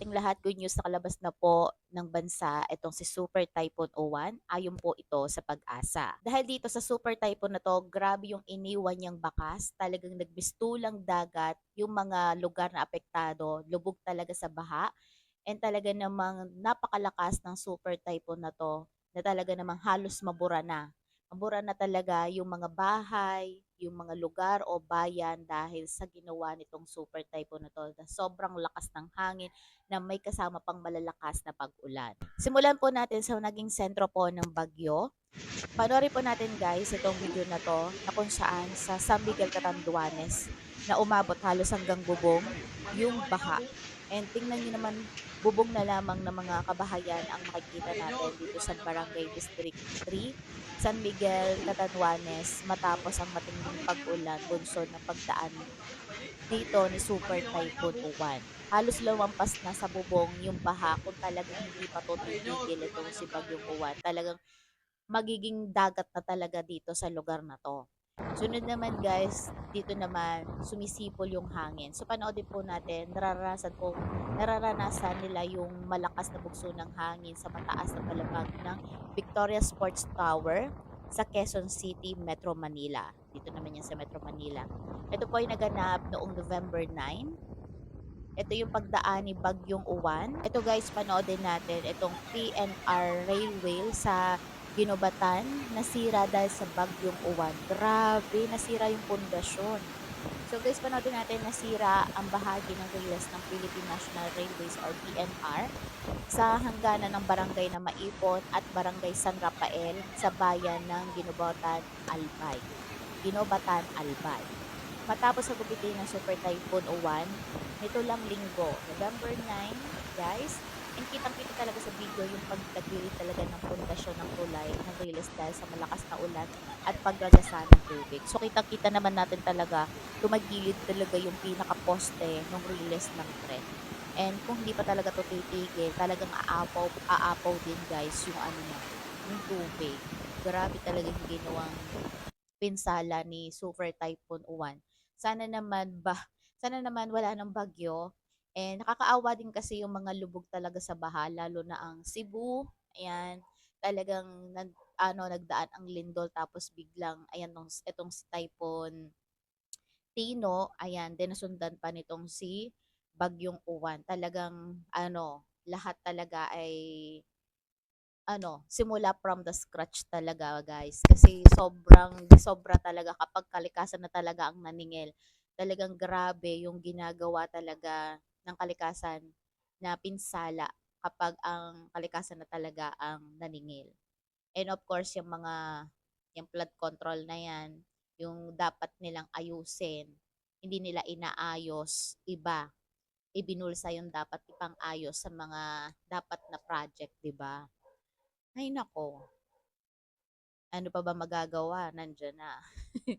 ating lahat, good news nakalabas na po ng bansa itong si Super Typhoon Uwan. Ayon po ito sa pag-asa. Dahil dito sa Super Typhoon na to, grabe yung iniwan niyang bakas. Talagang nagbistulang dagat yung mga lugar na apektado. Lubog talaga sa baha. And talaga namang napakalakas ng Super Typhoon na to na talaga namang halos mabura na. Mabura na talaga yung mga bahay, yung mga lugar o bayan dahil sa ginawa nitong super typhoon na to sobrang lakas ng hangin na may kasama pang malalakas na pag-ulan. Simulan po natin sa naging sentro po ng bagyo. Panoorin po natin guys itong video na to na kung saan sa San Miguel Catanduanes na umabot halos hanggang bubong yung baha. And tingnan nyo naman, bubong na lamang ng mga kabahayan ang makikita natin dito sa Barangay District 3, San Miguel, Catanduanes, matapos ang matinding pag-ulan, bunsod ng pagdaan dito ni Super Typhoon Uwan. Halos lumampas na sa bubong yung baha kung talagang hindi pa to titigil itong si Bagyong Uwan. Talagang magiging dagat na talaga dito sa lugar na to. Sunod naman guys, dito naman sumisipol yung hangin. So panoodin po natin, nararanasan po, nararanasan nila yung malakas na bugso ng hangin sa mataas na palapag ng Victoria Sports Tower sa Quezon City, Metro Manila. Dito naman yan sa Metro Manila. Ito po ay naganap noong November 9. Ito yung pagdaan ni Bagyong Uwan. Ito guys, panoodin natin itong PNR Railway sa Ginobatan, nasira dahil sa bagyong uwan. Grabe, nasira yung pundasyon. So guys, panoodin natin nasira ang bahagi ng riles ng Philippine National Railways or PNR sa hangganan ng barangay na Maipon at barangay San Rafael sa bayan ng Ginobatan, Albay. Ginobatan, Albay. Matapos sa gupitin ng Super Typhoon Uwan, nito lang linggo, November 9, guys, And kitang-kita talaga sa video yung pagtagilid talaga ng pundasyon ng tulay ng riles dahil sa malakas na ulan at pagragasa ng tubig. So kitang-kita naman natin talaga tumagilid talaga yung pinaka-poste ng riles ng tren. And kung hindi pa talaga to titigil, talagang aapaw, aapaw din guys yung ano niya, yung tubig. Grabe talaga yung ginawang pinsala ni Super Typhoon Uwan. Sana naman ba, sana naman wala ng bagyo And nakakaawa din kasi yung mga lubog talaga sa baha, lalo na ang Cebu. Ayan, talagang nag, ano, nagdaan ang lindol tapos biglang, ayan, nung, itong si Typhoon Tino, ayan, din nasundan pa nitong si Bagyong Uwan. Talagang, ano, lahat talaga ay, ano, simula from the scratch talaga, guys. Kasi sobrang, sobra talaga kapag kalikasan na talaga ang naningil. Talagang grabe yung ginagawa talaga ng kalikasan na pinsala kapag ang kalikasan na talaga ang naningil. And of course, yung mga yung flood control na yan, yung dapat nilang ayusin, hindi nila inaayos, iba. Ibinulsa yung dapat ipang ayos sa mga dapat na project, di ba? Ay nako. Ano pa ba magagawa? Nandiyan na.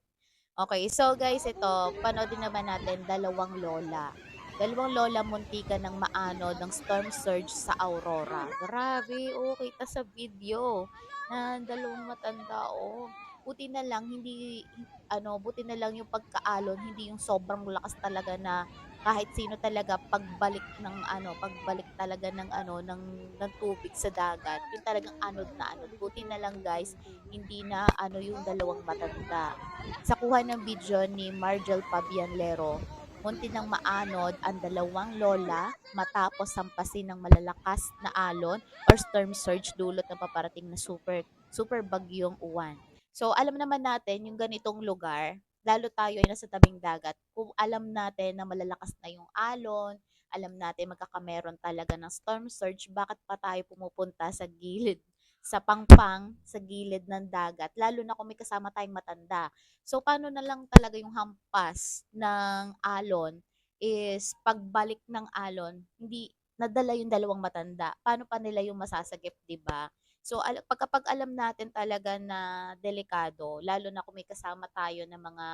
okay, so guys, ito, panoodin naman natin dalawang lola Dalawang lola muntika ng maano ng storm surge sa Aurora. Grabe, oh, kita sa video na dalawang matanda, oh. Buti na lang, hindi, ano, buti na lang yung pagkaalon, hindi yung sobrang lakas talaga na kahit sino talaga pagbalik ng ano, pagbalik talaga ng ano, ng, ng tubig sa dagat. Yung talagang anod na anod. Buti na lang guys, hindi na ano yung dalawang matanda. Sa kuha ng video ni Margel Pabianlero, Munti ng maanod ang dalawang lola matapos sampasin ng malalakas na alon or storm surge dulot ng paparating na super super bagyong uwan. So alam naman natin yung ganitong lugar, lalo tayo ay nasa tabing dagat, kung alam natin na malalakas na yung alon, alam natin magkakameron talaga ng storm surge, bakit pa tayo pumupunta sa gilid sa pangpang sa gilid ng dagat, lalo na kung may kasama tayong matanda. So, paano na lang talaga yung hampas ng alon is pagbalik ng alon, hindi nadala yung dalawang matanda. Paano pa nila yung masasagip, di ba? So, al- pagkapag alam natin talaga na delikado, lalo na kung may kasama tayo ng mga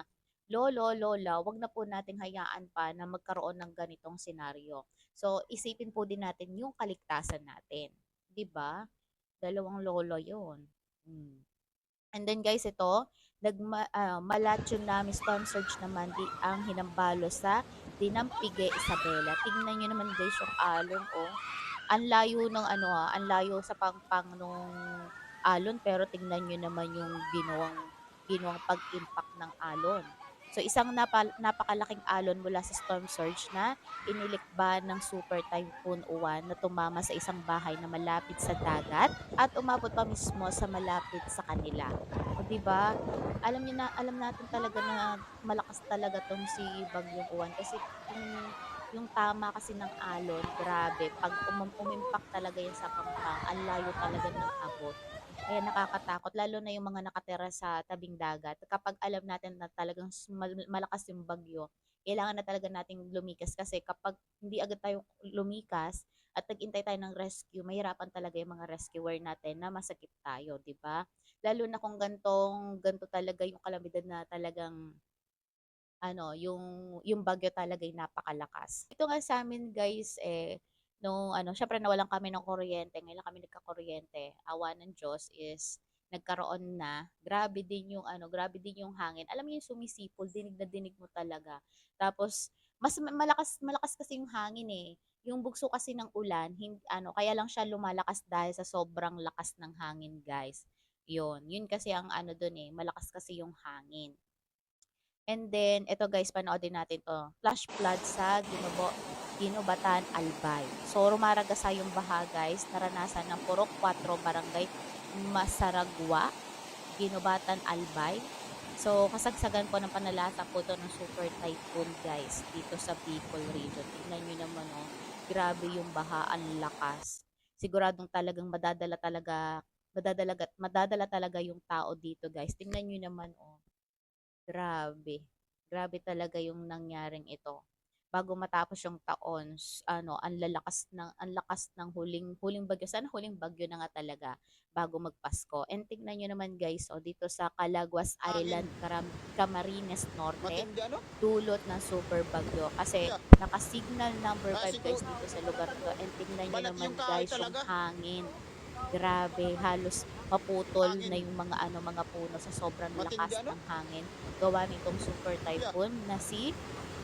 lolo, lola, wag na po nating hayaan pa na magkaroon ng ganitong senaryo. So, isipin po din natin yung kaligtasan natin. 'Di ba? Dalawang lolo yon Hmm. And then guys, ito, nagma, uh, Malat Tsunami Storm naman di ang hinambalo sa Dinampige Isabela. Tingnan nyo naman guys yung alon, oh. Ang layo ng ano ah, ang layo sa pangpang nung alon pero tingnan nyo naman yung ginawang ginawang pag-impact ng alon. So isang napal- napakalaking alon mula sa storm surge na inilikba ng Super Typhoon Uwan na tumama sa isang bahay na malapit sa dagat at umabot pa mismo sa malapit sa kanila. O di ba? Alam niyo na alam natin talaga na malakas talaga tong si Bagyong Uwan kasi yung yung tama kasi ng alon, grabe. Pag umam umimpact talaga yan sa pampang, ang layo talaga ng abot. Kaya nakakatakot, lalo na yung mga nakatira sa tabing dagat. Kapag alam natin na talagang mal- malakas yung bagyo, kailangan na talaga nating lumikas kasi kapag hindi agad tayo lumikas at nag-intay tayo ng rescue, mahirapan talaga yung mga rescuer natin na masakit tayo, di ba? Lalo na kung gantong, ganto talaga yung kalamidad na talagang ano, yung yung bagyo talaga ay napakalakas. Ito nga sa amin guys, eh, nung ano, syempre nawalan kami ng kuryente, ngayon kami nagkakuryente. Awa ng Diyos is nagkaroon na. Grabe din yung ano, grabe din yung hangin. Alam mo yung sumisipol, dinig na dinig mo talaga. Tapos mas ma- malakas malakas kasi yung hangin eh. Yung bugso kasi ng ulan, hindi, ano, kaya lang siya lumalakas dahil sa sobrang lakas ng hangin, guys. Yun, yun kasi ang ano doon eh, malakas kasi yung hangin. And then, ito guys, panoodin natin to. Flash flood sa Ginubo, Ginubatan, Albay. So, rumaragasa yung baha guys. Naranasan ng Purok 4 Barangay Masaragwa, Ginubatan, Albay. So, kasagsagan po ng panalasa po to ng super typhoon guys dito sa Bicol region. Tingnan nyo naman oh, grabe yung baha, ang lakas. Siguradong talagang madadala talaga, madadala, madadala talaga yung tao dito guys. Tingnan nyo naman oh. Grabe. Grabe talaga yung nangyaring ito. Bago matapos yung taon, ano, ang lalakas ng ang lakas ng huling huling bagyo. Sana huling bagyo na nga talaga bago magpasko. And tingnan niyo naman guys, oh, dito sa Calaguas. Island, Caram- Camarines Norte, ano? dulot ng super bagyo. Kasi naka-signal number Ah, 5 guys siguro- dito sa lugar to. And tingnan niyo naman guys yung hangin. Grabe, halos maputol na yung mga ano mga puno sa sobrang lakas ano? ng hangin. Gawa nitong super typhoon na si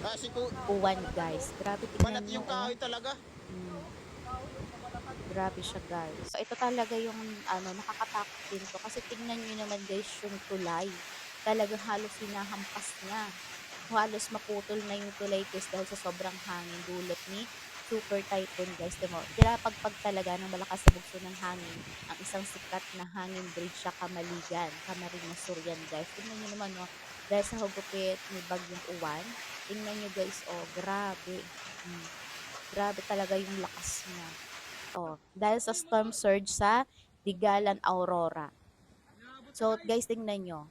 Ah, si Ku- Uwan guys. Grabe tingnan niyo. yung kahoy talaga. oh. Mm. Grabe siya guys. So, ito talaga yung ano nakakatakot din to kasi tingnan niyo naman guys yung tulay. Talagang halos hinahampas niya. Halos maputol na yung tulay guys dahil sa sobrang hangin dulot ni super typhoon guys. Timo, pagpag talaga ng malakas na bugso ng hangin ang isang sikat na hangin bridge sa Kamaligan, Camarines Sur yan guys. Tingnan niyo naman no, dahil sa hugupit ni Bagyong Uwan, tingnan niyo guys, oh, grabe. Mm. Grabe talaga yung lakas niya. Oh, dahil sa storm surge sa Digalan Aurora. So, guys, tingnan nyo.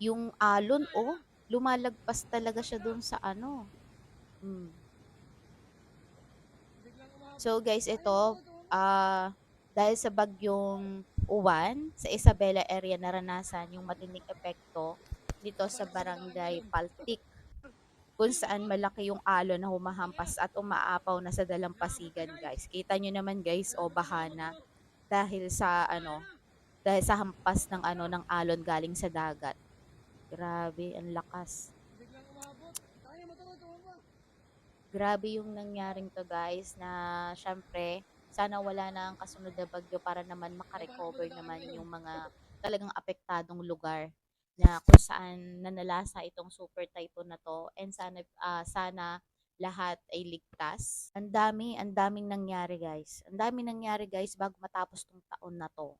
Yung alon, oh, lumalagpas talaga siya dun sa ano. Mm. So, guys, ito, ah, dahil sa bagyong uwan, sa Isabela area naranasan yung matinding epekto dito sa barangay Paltik kung saan malaki yung alon na humahampas at umaapaw na sa dalampasigan guys. Kita nyo naman guys, o bahana dahil sa ano, dahil sa hampas ng ano ng alon galing sa dagat. Grabe, ang lakas. Grabe yung nangyaring to guys na syempre sana wala na ang kasunod na bagyo para naman makarecover naman yung mga talagang apektadong lugar na kung saan nanalasa itong super typhoon na to and sana ah, sana lahat ay ligtas. Ang dami, ang daming nangyari guys. Ang daming nangyari guys bago matapos tong taon na to.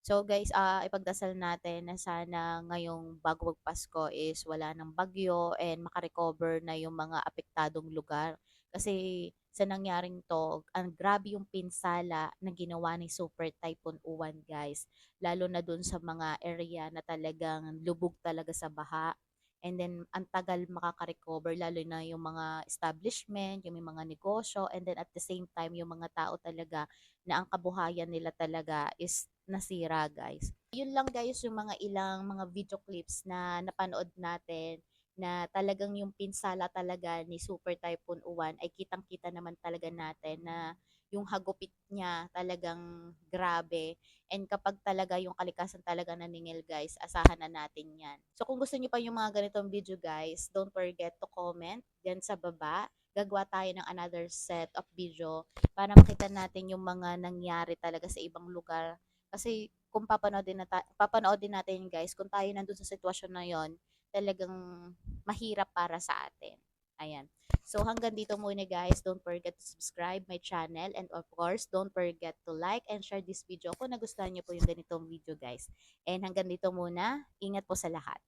So guys, ah ipagdasal natin na sana ngayong bago magpasko is wala ng bagyo and makarecover na yung mga apektadong lugar. Kasi sa nangyaring to, ang grabe yung pinsala na ginawa ni Super Typhoon Uwan guys. Lalo na dun sa mga area na talagang lubog talaga sa baha. And then, ang tagal makaka-recover, lalo na yung mga establishment, yung mga negosyo, and then at the same time, yung mga tao talaga na ang kabuhayan nila talaga is nasira, guys. Yun lang guys, yung mga ilang mga video clips na napanood natin na talagang yung pinsala talaga ni Super Typhoon Uwan ay kitang-kita naman talaga natin na yung hagupit niya talagang grabe. And kapag talaga yung kalikasan talaga naningil guys, asahan na natin yan. So kung gusto niyo pa yung mga ganitong video guys, don't forget to comment dyan sa baba. Gagawa tayo ng another set of video para makita natin yung mga nangyari talaga sa ibang lugar. Kasi kung papanoodin, na ta- papanoodin natin guys, kung tayo nandun sa sitwasyon na yon talagang mahirap para sa atin. Ayan. So hanggang dito muna guys, don't forget to subscribe my channel and of course, don't forget to like and share this video kung nagustuhan niyo po yung ganitong video guys. And hanggang dito muna, ingat po sa lahat.